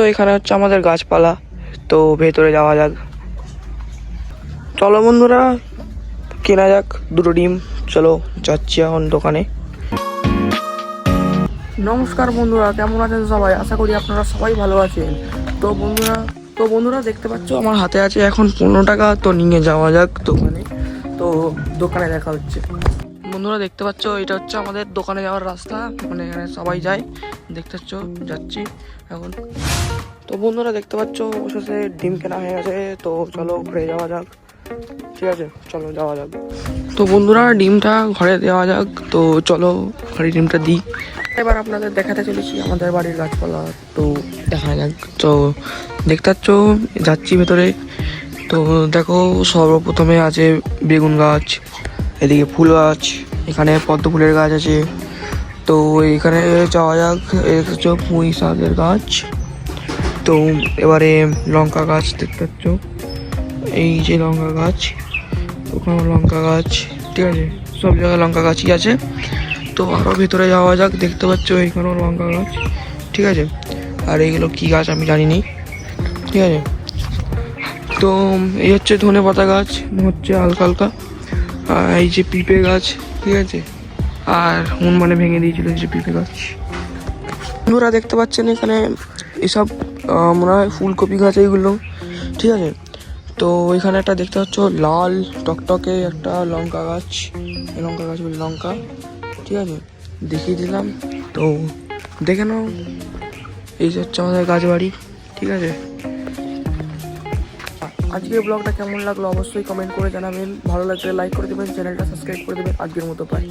তো এখানে হচ্ছে আমাদের গাছপালা। তো ভেতরে যাওয়া যাক। চলো বন্ধুরা, কেনা যাক দুটো ডিম। চলো যাচ্ছি এখন দোকানে। নমস্কার বন্ধুরা, কেমন আছেন সবাই? আশা করি আপনারা সবাই ভালো আছেন। তো বন্ধুরা তো বন্ধুরা, দেখতে পাচ্ছ আমার হাতে আছে এখন পনেরো টাকা। তো নিয়ে যাওয়া যাক দোকানে। তো দোকানে দেখা হচ্ছে। বন্ধুরা দেখতে পাচ্ছ, এটা হচ্ছে আমাদের দোকানে যাওয়ার রাস্তা। মানে এখানে সবাই যায়, দেখতে পাচ্ছ, যাচ্ছি এখন। তো বন্ধুরা দেখতে পাচ্ছ, অবশেষে ডিম কেনা হয়ে গেছে, তো চলো ঘুরে যাওয়া যাক। ঠিক আছে, চলো যাওয়া যাক। তো বন্ধুরা ডিমটা ঘরে দেওয়া যাক, তো চলো ঘরে ডিমটা দিই। এবার আপনাদের দেখাতে চলেছি আমাদের বাড়ির গাছপালা, তো দেখা যাক। তো দেখতে পাচ্ছ, যাচ্ছি ভেতরে। তো দেখো সর্বপ্রথমে আছে বেগুন গাছ, এদিকে ফুল গাছ এখানে পদ্ম ফুলের গাছ আছে। তো এখানে যাওয়া যাক হচ্ছে পুঁই শাকের গাছ। তো এবারে লঙ্কা গাছ দেখতে পাচ্ছ। এই যে লঙ্কা গাছ, ওখানে লঙ্কা গাছ, ঠিক আছে? সব জায়গায় লঙ্কা গাছই আছে। তো আরও ভেতরে যাওয়া যাক, দেখতে পাচ্ছ এইখানেও লঙ্কা গাছ, ঠিক আছে? আর এইগুলো কী গাছ আমি জানি নি ঠিক আছে? তো এই হচ্ছে ধনে পাতা গাছ, হচ্ছে হালকা হালকা। আর এই যে পিঁপে গাছ, ঠিক আছে? আর হনুমানে ভেঙে দিয়েছিল যে পিঁপে গাছ। বন্ধুরা দেখতে পাচ্ছেন এখানে এসব মনে হয় ফুলকপি গাছ এইগুলো, ঠিক আছে? তো এখানে একটা দেখতে পাচ্ছ, লাল টকটকে একটা লঙ্কা গাছ লঙ্কা গাছ বলি লঙ্কা, ঠিক আছে? দেখিয়ে দিলাম। তো দেখে নাও, এই যে হচ্ছে আমাদের গাছ বাড়ি ঠিক আছে? আজকের ব্লগটা কেমন লাগল অবশ্যই কমেন্ট করে জানাবেন। ভালো লাগলে লাইক করে দেবেন চ্যানেলটা সাবস্ক্রাইব করে দেবেন। আজকের মতো পাই